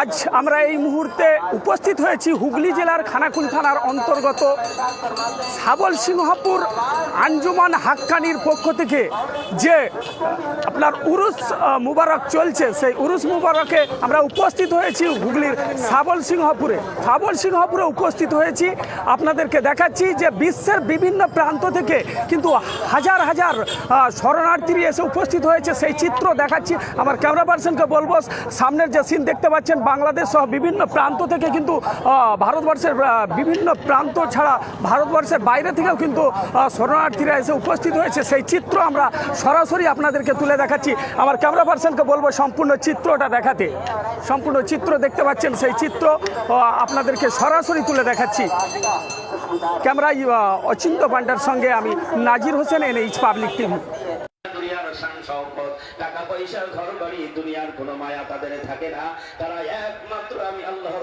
আজ আমরা এই মুহূর্তে উপস্থিত হয়েছি হুগলি জেলার খানাকুল থানার অন্তর্গত সাবল সিংহপুর আঞ্জুমান হাক্কানির পক্ষ থেকে যে আপনার উরুস মুবারক চলছে, সেই উরুস মুবারকে আমরা উপস্থিত হয়েছি হুগলির সাবল সিংহপুরে। সাবল সিংহপুরে উপস্থিত হয়েছি। আপনাদেরকে দেখাচ্ছি যে বিশ্বের বিভিন্ন প্রান্ত থেকে কিন্তু হাজার হাজার শরণার্থী এসে উপস্থিত হয়েছে। সেই চিত্র দেখাচ্ছি। আমার ক্যামেরা পার্সনকে বলব, সামনের যে সিন দেখতে পাচ্ছেন বাংলাদেশ সহ বিভিন্ন প্রান্ত থেকে কিন্তু ভারতবর্ষের বিভিন্ন প্রান্ত ছাড়া ভারতবর্ষের বাইরে থেকেও কিন্তু শরণার্থীরা এসে উপস্থিত হয়েছে। সেই চিত্র আমরা সরাসরি আপনাদেরকে তুলে দেখাচ্ছি। আমার ক্যামেরা পার্সনকে বলব, সম্পূর্ণ চিত্রটা দেখাতে। সম্পূর্ণ চিত্র দেখতে পাচ্ছেন সেই চিত্র। আপনাদেরকে সরাসরি তুলে দেখাচ্ছি। ক্যামেরায় অচিন্ত পান্ডার সঙ্গে আমি Nazir Hossain N H public TV. সম্পদ। টাকা পয়সা ঘর বাড়ি দুনিয়ার কোনো মায়া তাদের থাকে না। তারা একমাত্র আমি আল্লাহ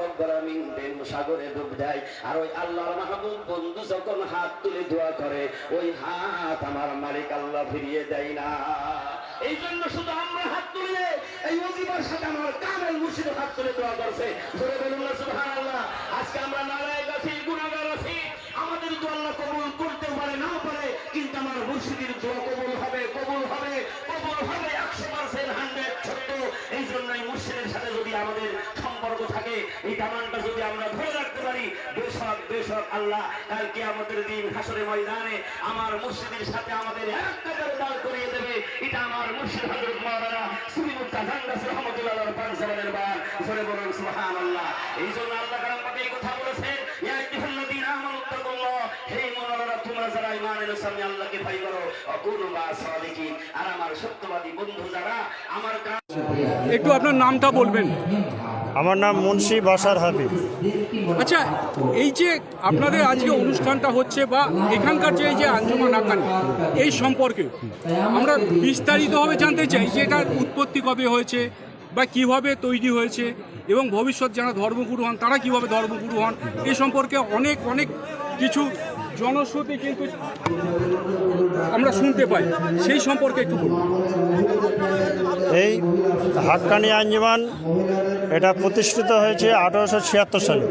প্রেম সাগরে ডুব দেয়। আর ওই আল্লাহর মাহবুব বন্ধু যখন হাত তুলে দোয়া করে, ওই হাত আমার মালিক আল্লাহ ফিরিয়ে দেয় না। এই জন্য শুধু আমরা হাত তুলে এই অজিবার সাথে আমার কামেল মুর্শিদ হাত তুলে দোয়া করছে। জোরে বলুন না, সুবহানাল্লাহ, আজকে আমরা নারায়ণ আছি গুনাহগার আছি। আমাদের দোয়া আল্লাহ কবুল করতে পারে, নাও পারে, কিন্তু আমার মুর্শিদের দোয়া কবুল হবে। এই জন্যই মুর্শিদের সাথে যদি আমাদের সম্পর্ক থাকে, এই দামানটা যদি আমরা ধরে রাখতে পারি, বেশক বেশক আল্লাহ কালকে আমাদের দিন হাসরে ময়দানে আমার মুর্শিদের সাথে আমাদের এক দাঁড় করিয়ে দেবে। এটা আমার মুর্শিদ হজরত মাওলানা সুবিমুক্তা জান্নাত রহমতুল্লাহ জবানের বার জোরে বলুন, সুবহানাল্লাহ। এই জন্য আল্লাহ কালাম এই কথা বলেছেন আল্লাহকে ভয় করো। অকুনু মা সাদিকিন আর আমার সত্যবাদী বন্ধু যারা, আমার একটু আপনার নামটা বলবেন। আমার নাম মুন্সি বাসার হাবিব। আচ্ছা এই যে আপনাদের আজকে অনুষ্ঠানটা হচ্ছে বা এখানকার যে এই যে আঞ্জুমান আকান এই সম্পর্কে আমরা বিস্তারিতভাবে জানতে চাই যে এটার উৎপত্তি কবে হয়েছে বা কীভাবে তৈরি হয়েছে এবং ভবিষ্যৎ যারা ধর্মগুরু হন তারা কীভাবে ধর্মগুরু হন এই সম্পর্কে অনেক অনেক কিছু জনশ্রুতি কিন্তু আমরা শুনতে পাই। সেই সম্পর্কে একটু বলুন। এই হাক্কানি আঞ্জুমান এটা প্রতিষ্ঠিত হয়েছে আঠারোশো ছিয়াত্তর সালে।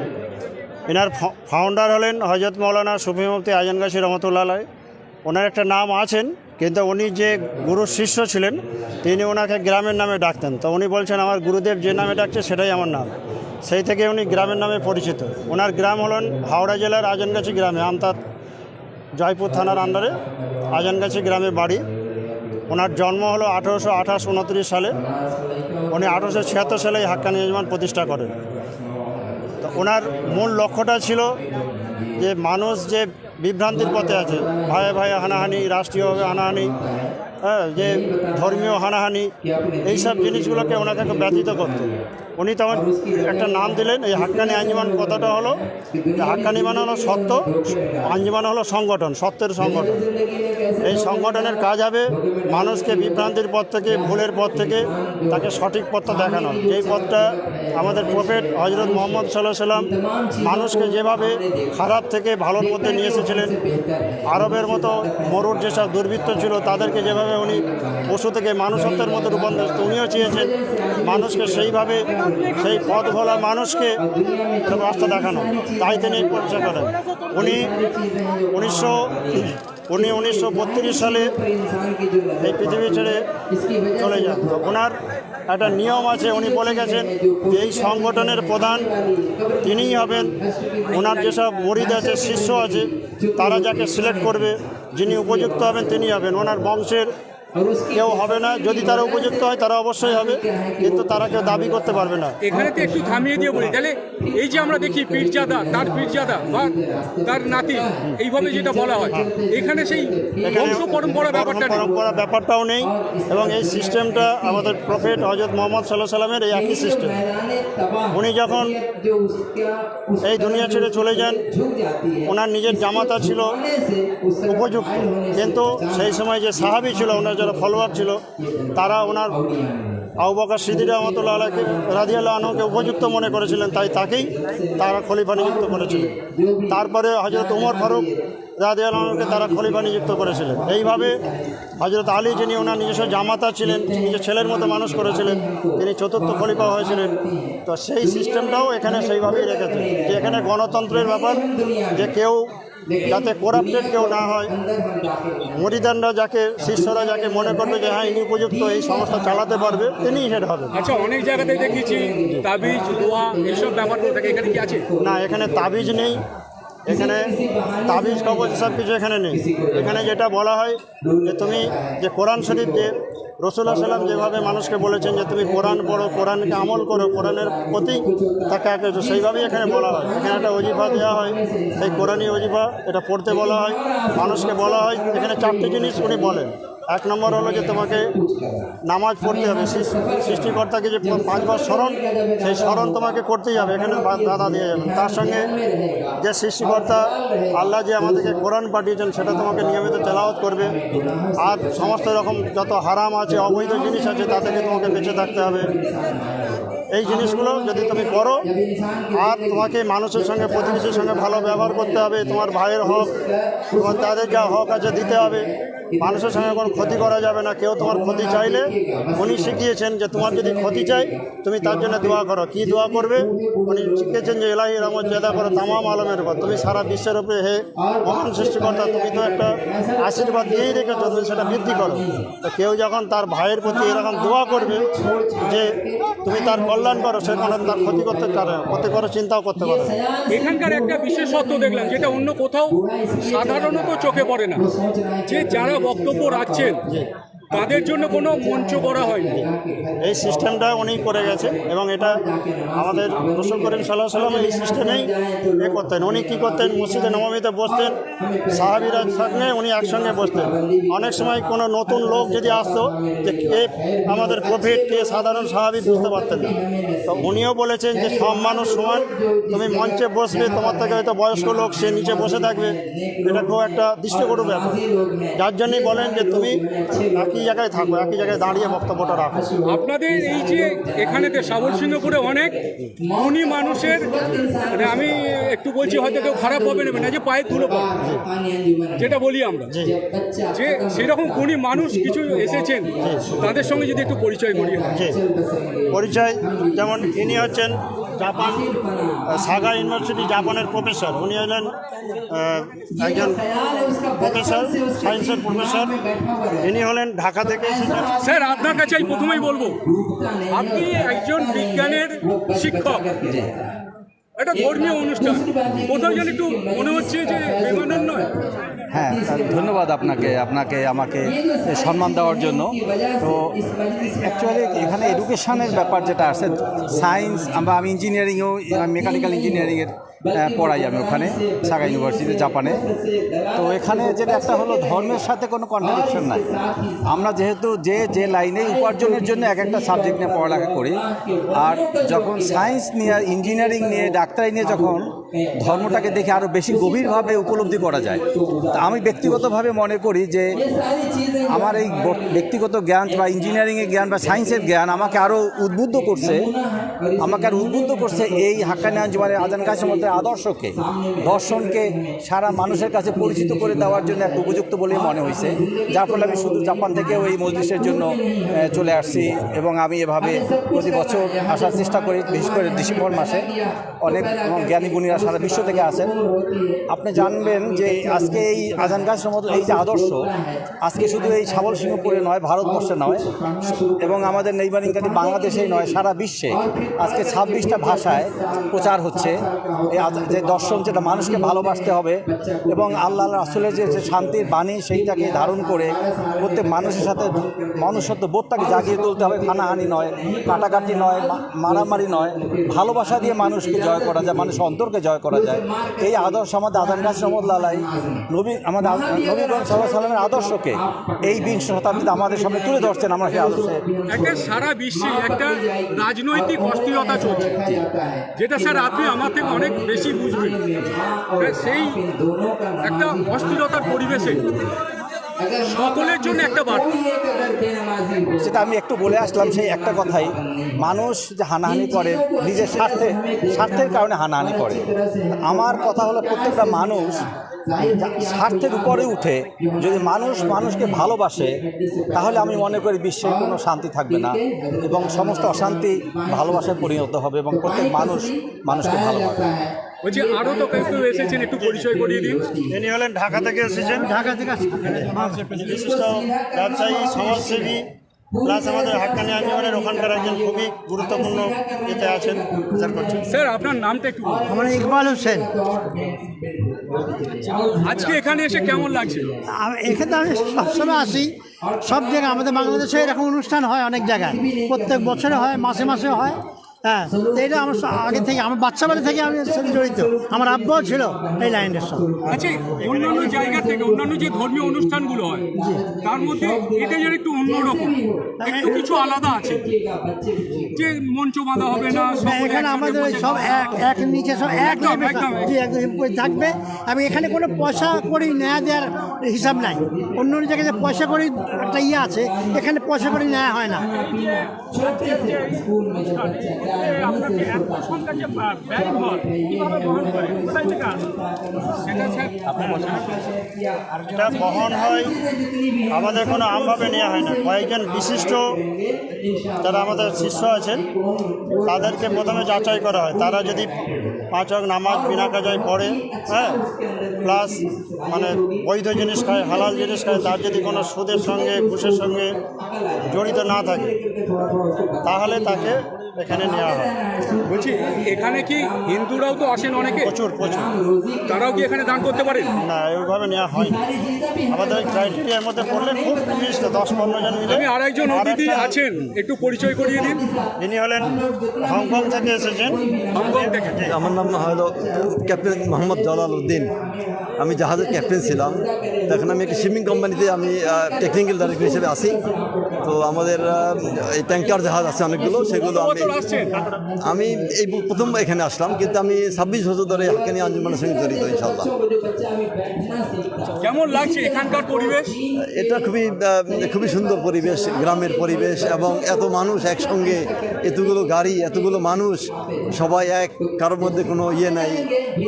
এনার ফাউন্ডার হলেন হজরত মৌলানা সুফি মুফতি আজনগাছি রহমতুল্লাহ। ওনার একটা নাম আছেন, কিন্তু উনি যে গুরুর শিষ্য ছিলেন, তিনি ওনাকে গ্রামের নামে ডাকতেন। তো উনি বলছেন, আমার গুরুদেব যে নামে ডাকছে, সেটাই আমার নাম। সেই থেকে উনি গ্রামের নামে পরিচিত। ওনার গ্রাম হলেন হাওড়া জেলার আজনগাছি গ্রামে, আমতাত জয়পুর থানার আন্ডারে আজানগাছি গ্রামে বাড়ি। ওনার জন্ম হলো আঠেরোশো আঠাশ উনত্রিশ সালে। উনি আঠেরোশো ছিয়াত্তর সালে হাক্কানি নির্মাণ প্রতিষ্ঠা করেন। তো ওনার মূল লক্ষ্যটা ছিল যে মানুষ যে বিভ্রান্তির পথে আছে ভাই ভাই হানাহানি, রাষ্ট্রীয়ভাবে হানাহানি হ্যাঁ যে ধর্মীয় হানাহানি, এইসব জিনিসগুলোকে ওনাকে ব্যতীত করত। উনি তখন একটা নাম দিলেন, এই হাক্কানি আঞ্জুমান কথাটা হলো হাক্কানি মানে হলো সত্য, আঞ্জুমান হলো সংগঠন, সত্যের সংগঠন। এই সংগঠনের কাজ হবে মানুষকে বিভ্রান্তির পথ থেকে, ভুলের পথ থেকে তাকে সঠিক পথটা দেখানো। যেই পথটা আমাদের প্রফেট হজরত মোহাম্মদ সাল্লাহ সাল্লাম মানুষকে যেভাবে খারাপ থেকে ভালোর মধ্যে নিয়ে এসেছিলেন, আরবের মতো মরুর যেসব দুর্বৃত্ত ছিল, তাদেরকে যেভাবে উনি পশু থেকে মানুষত্বের মতো রূপান্তর উনিও চেয়েছেন মানুষকে সেইভাবে সেই পথ ভোলা মানুষকে রাস্তা দেখানো। তাই তিনি পরিচয় করেন। উনি উনিশশো উনি উনিশশো বত্রিশ সালে এই পৃথিবী ছেড়ে চলে যান। ওনার একটা নিয়ম আছে, উনি বলে গেছেন যে এই সংগঠনের প্রধান তিনিই হবেন। ওনার যেসব মরিদ আছে, শিষ্য আছে, তারা যাকে সিলেক্ট করবে, যিনি উপযুক্ত হবেন, তিনি হবেন। ওনার বংশের কেউ হবে না। যদি তারা উপযুক্ত হয় তারা অবশ্যই হবে। কিন্তু তারা কেউ দাবি করতে পারবে না। এখানে তো একটু থামিয়ে দিয়ে বলি। তাহলে এই যে আমরা দেখি পীরজাদা তার পীরজাদা বা তার নাতি এইভাবে যেটা বলা হয় এখানে সেই বংশ পরম্পরা ব্যাপারটা। পরম্পরা ব্যাপারটাও নেই এবং এই সিস্টেমটা আমাদের প্রফেট হজরত মোহাম্মদ সাল্লাহ সাল্লামের এই একই সিস্টেম উনি যখন এই দুনিয়া ছেড়ে চলে যান ওনার নিজের জামাতা ছিল উপযুক্ত। কিন্তু সেই সময় যে সাহাবি ছিল ওনার যারা ফলোয়ার ছিল, তারা ওনার আউবাকার সিদ্দির রহমতুল্লাহ আলাহকে রাজিয়াল্লাহ আনহুকে উপযুক্ত মনে করেছিলেন, তাই তাকেই তারা খলিফা নিযুক্ত করেছিলেন। তারপরে হজরত উমর ফারুক রাজিয়ালকে তারা খলিফা নিযুক্ত করেছিলেন। এইভাবে হজরত আলী যিনি ওনার নিজস্ব জামাতা ছিলেন, নিজের ছেলের মতো মানুষ করেছিলেন, তিনি চতুর্থ খলিফা হয়েছিলেন। তো সেই সিস্টেমটাও এখানে সেইভাবেই রেখেছে। যে এখানে গণতন্ত্রের ব্যাপার, যে কেউ যাতে করাপ্টেড কেউ না হয়। মরিদানরা যাকে শিষ্যরা যাকে মনে করবে যে হ্যাঁ ইনি উপযুক্ত এই সংস্থা চালাতে পারবে তিনি হেড হবে। আচ্ছা অনেক জায়গাতে দেখেছি তাবিজ দোয়া এইসব ব্যাপারগুলো থাকে এখানে কি আছে? না এখানে তাবিজ নেই। এখানে তাবিজ কবজ সব কিছু এখানে নেই। এখানে যেটা বলা হয় যে তুমি যে কোরআন শরীফ যে রসুল্লাহ সাল্লাম যেভাবে মানুষকে বলেছেন যে তুমি কোরআন পড়ো, কোরআনকে আমল করো, কোরআনের প্রতি তাকে আগে সেইভাবেই এখানে বলা হয়। এখানে একটা অজিফা দেওয়া হয়, সেই কোরআনই অজিফা এটা পড়তে বলা হয়, মানুষকে বলা হয়। এখানে চারটি জিনিস উনি বলেন। এক নম্বর হলো যে তোমাকে নামাজ পড়তে হবে। সৃষ্টিকর্তাকে যে পাঁচবার স্মরণ, সেই স্মরণ তোমাকে করতেই হবে। এখানে দাদা দিয়ে যাবেন তার সঙ্গে যে সৃষ্টিকর্তা আল্লাহ যে আমাদেরকে কোরআন পাঠিয়েছেন, সেটা তোমাকে নিয়মিত তেলাওয়াত করবে। আর সমস্ত রকম যত হারাম আছে, অবৈধ জিনিস আছে তা থেকে তোমাকে বেঁচে থাকতে হবে। এই জিনিসগুলো যদি তুমি করো, আর তোমাকে মানুষের সঙ্গে, প্রতিবেশীর সঙ্গে ভালো ব্যবহার করতে হবে, তোমার ভাইয়ের হক, তোমার তাদের যা হক আছে দিতে হবে, মানুষের সঙ্গে কোনো ক্ষতি করা যাবে না। কেউ তোমার ক্ষতি চাইলে উনি শিখিয়েছেন যে তোমার যদি ক্ষতি চাই, তুমি তার জন্য দোয়া করো। কি দোয়া করবে? উনি শিখিয়েছেন যে এলাহি রহমত জেদা করো, তামাম আলমের উপর তুমি সারা বিশ্বের উপরে হে মহান সৃষ্টিকর্তা, তুমি তো একটা আশীর্বাদ দিয়েই রেখেছো, তুমি সেটা বৃদ্ধি করো। তো কেউ যখন তার ভাইয়ের প্রতি এরকম দোয়া করবে যে, তুমি তার কল্যাণ করো, সে তার ক্ষতি করতে পারে, ক্ষতি করার চিন্তাও করতে পারে এখানকার একটা বিশেষত্ব দেখলাম, যেটা অন্য কোথাও সাধারণত চোখে পড়ে না। যে যারা বক্তব্য রাখছেন তাদের জন্য কোনো মঞ্চ করা হয়নি। এই সিস্টেমটা উনি করে গেছে এবং এটা আমাদের রসুল করিম সাল্লাহ সাল্লাম এই সিস্টেমেই এ করতেন। উনি কী করতেন? মসজিদে নবমীতে বসতেন, সাহাবিরা সঙ্গে উনি একসঙ্গে বসতেন। অনেক সময় কোনো নতুন লোক যদি আসতো যে কে আমাদের প্রফিট কে সাধারণ সাহাবি বুঝতে পারতেন না। তো উনিও বলেছেন যে সব মানুষ সমান, তুমি মঞ্চে বসবে, তোমার থেকে হয়তো বয়স্ক লোক, সে নিচে বসে থাকবে। এটা খুব একটা দৃষ্টিকটু ব্যাপার। যার জন্যই বলেন যে তুমি একই জায়গায় থাকো একই জায়গায় দাঁড়িয়ে বক্তব্যটা রাখো আপনাদের এই যে এখানেতে সিংহপুরে অনেক গুণী মানুষের মানে আমি একটু বলছি হয়তো কেউ খারাপ হবে নেবে না যে পায়ে তুলো যেটা বলি আমরা। যে সেরকম গুণী মানুষ কিছু এসেছেন তাদের সঙ্গে যদি একটু পরিচয় করিয়ে। জি। পরিচয় যেমন ইনি হচ্ছেন জাপান সাগা ইউনিভার্সিটি জাপানের প্রফেসর। উনি হলেন একজন প্রফেসর, সায়েন্সের প্রফেসর। ইনি হলেন ঢাকা থেকে স্যার, আপনার কাছে আমি প্রথমেই বলব, আপনি একজন বিজ্ঞানের শিক্ষক। একটা ধর্মীয় অনুষ্ঠান। কোথাও যেন একটু মনে হচ্ছে যে বেমানান নয়। হ্যাঁ ধন্যবাদ আপনাকে আপনাকে আমাকে সম্মান দেওয়ার জন্য। তো অ্যাকচুয়ালি এখানে এডুকেশানের ব্যাপার যেটা আছে সায়েন্স বা আমি ইঞ্জিনিয়ারিংও মেকানিক্যাল ইঞ্জিনিয়ারিংয়ের পড়াই আমি ওখানে সাগা ইউনিভার্সিটি জাপানে তো এখানে যেটা একটা হলো, ধর্মের সাথে কোনো কন্ট্রাডিকশন নাই। আমরা যেহেতু যে যে লাইনে উপার্জনের জন্য এক একটা সাবজেক্ট নিয়ে পড়ালেখা করি, আর যখন সায়েন্স নিয়ে ইঞ্জিনিয়ারিং নিয়ে, ডাক্তারি নিয়ে যখন ধর্মটাকে দেখে আরও বেশি গভীরভাবে উপলব্ধি করা যায়, তা আমি ব্যক্তিগতভাবে মনে করি যে, আমার এই ব্যক্তিগত জ্ঞান বা ইঞ্জিনিয়ারিংয়ের জ্ঞান বা সায়েন্সের জ্ঞান আমাকে আরও উদ্বুদ্ধ করছে। আমাকে আর উদ্বুদ্ধ করছে এই হাক্কানি আঞ্জুমানের, আজান কাছের মধ্যে আদর্শকে, দর্শনকে সারা মানুষের কাছে পরিচিত করে দেওয়ার জন্য একটা উপযুক্ত বলে মনে হয়েছে। যার ফলে আমি শুধু জাপান থেকেও এই মজলিসের জন্য চলে আসছি এবং আমি এভাবে প্রতি বছর আসার চেষ্টা করি, বিশেষ করে ডিসেম্বর মাসে। অনেক জ্ঞানী গুণীরা সারা বিশ্ব থেকে আসেন। আপনি জানবেন যে আজকে এই আজান গাছের মতো এই যে আদর্শ, আজকে শুধু এই সাবল সিংহপুরে নয়, ভারতবর্ষে নয়, এবং আমাদের নেইবারিং কান্ট্রি বাংলাদেশেই নয়, সারা বিশ্বে। আজকে ছাব্বিশটা ভাষায় প্রচার হচ্ছে। যে দর্শন, যেটা মানুষকে ভালোবাসতে হবে এবং আল্লাহ রাসুলের যে শান্তির বাণী, সেইটাকে ধারণ করে প্রত্যেক মানুষের সাথে মনুষ্যত্ব বোধটাকে জাগিয়ে তুলতে হবে। হানাহানি নয়, কাটাকাটি নয় মারামারি নয়, ভালোবাসা দিয়ে মানুষকে জয় করা যায়, মানুষের অন্তরকে জয় করা যায়। এই আদর্শ আমাদের আজান গাছ রহমতুল্লাহ নবী, আমাদের নবী সাল্লাহ সাল্লামের আদর্শকে এই বিংশ শতাব্দীতে আমাদের সামনে তুলে ধরছেন আমরা সেই আদর্শে। একটা সারা বিশ্বে একটা রাজনৈতিক অস্থিরতা চলছে, যেটা স্যার আপনি আমার থেকে অনেক বেশি বুঝবে। সেই একটা অস্থিরতার পরিবেশে সকলের জন্য একটা বার্তা। সেটা আমি একটু বলে আসলাম সেই একটা কথাই। মানুষ যে হানাহানি করে, নিজের স্বার্থে স্বার্থের কারণে হানাহানি করে। আমার কথা হলো প্রত্যেকটা মানুষ স্বার্থের উপরে উঠে। যদি মানুষ মানুষকে ভালোবাসে, তাহলে আমি মনে করি বিশ্বে কোনো শান্তি থাকবে না। এবং সমস্ত অশান্তি ভালোবাসায় পরিণত হবে এবং প্রত্যেক মানুষ মানুষকে ভালোবাসবে। বলছি আরও তো কেউ কেউ এসেছেন একটু পরিচয় করিয়ে দিন। ইনি হলেন ঢাকা থেকে এসেছেন। ঢাকা থেকে বিশিষ্ট ব্যবসায়ী সমাজসেবী প্লাস আমাদের হাক্কানি আঞ্জমানের ওখানকার একজন খুবই গুরুত্বপূর্ণ এতে আছেন করছেন। স্যার আপনার নামটা একটু। আমার ইকবাল হোসেন। আজকে এখানে এসে কেমন লাগছে? এখানে আমি সবসময় আসি। সব জায়গায় আমাদের বাংলাদেশে এরকম অনুষ্ঠান হয় অনেক জায়গায়। প্রত্যেক বছরে হয় মাসে মাসে হয়। হ্যাঁ এটা আমার আগে থেকে আমার বাচ্চাবেলা থেকে আমি জড়িত। আমার আব্বাও ছিল এই লাইনের সঙ্গে। আচ্ছা অন্যান্য জায়গা থেকে অন্যান্য যে ধর্মীয় অনুষ্ঠানগুলো হয় তার মধ্যে এটা যেন একটু অন্যরকম একটু কিছু আলাদা আছে। যে মঞ্চ বাঁধা হবে না হ্যাঁ, এখানে আমাদের সব এক এক নিচে সব এক থাকবে। আমি এখানে কোনো পয়সা করি নেওয়া দেওয়ার হিসাব নাই। অন্য অন্য জায়গায় যে পয়সা করি একটা ইয়ে আছে এখানে পয়সা করি নেওয়া হয় না। এটা বহন হয়, আমাদের কোনো আমভাবে নেওয়া হয় না। কয়েকজন বিশিষ্ট যারা আমাদের শিষ্য আছেন, তাদেরকে প্রথমে যাচাই করা হয়। তারা যদি পাঁচ অক নামাজ বিনা কাজায় পড়ে হ্যাঁ? প্লাস মানে বৈধ জিনিস খায় হালাল জিনিস খায় তার যদি কোনো সুদের সঙ্গে ঘুষের সঙ্গে জড়িত না থাকে তাহলে তাকে এখানে নেওয়া হয়। বলছি এখানে কি হিন্দুরাও তো আসেন অনেকে? প্রচুর প্রচুর। তারাও কি এখানে দান করতে পারেন? না ওইভাবে নেওয়া হয় আমাদের ক্রাইটেরিয়ার মধ্যে পড়লে খুব বিশ দশ পনেরো জন মিলে আমি আরেকজন অতিথি আছেন একটু পরিচয় করিয়ে দিন। ইনি হলেন হংকং থেকে এসেছেন। হংকং থেকে। আমার নাম হলো ক্যাপ্টেন মোহাম্মদ জালাল উদ্দিন আমি জাহাজের ক্যাপ্টেন ছিলাম। তখন আমি একটি শিপিং কোম্পানিতে আমি টেকনিক্যাল ডাইরেক্টর হিসেবে আসি তো আমাদের এই ট্যাঙ্কার জাহাজ আছে অনেকগুলো সেগুলো আমি আমি এই প্রথম এখানে আসলাম কিন্তু আমি ছাব্বিশ বছর ধরে হাক্কানি আঞ্জুমানের সঙ্গে জড়িত ইনশাল্লাহ কেমন লাগছে এখানকার পরিবেশ? এটা খুবই খুবই সুন্দর পরিবেশ গ্রামের পরিবেশ এবং এত মানুষ একসঙ্গে এতগুলো গাড়ি এতগুলো মানুষ সবাই এক কারোর মধ্যে কোনো ইয়ে নাই।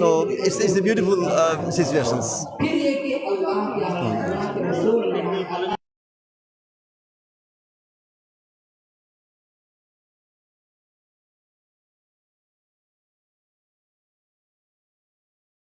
তো it's it's a beautiful situations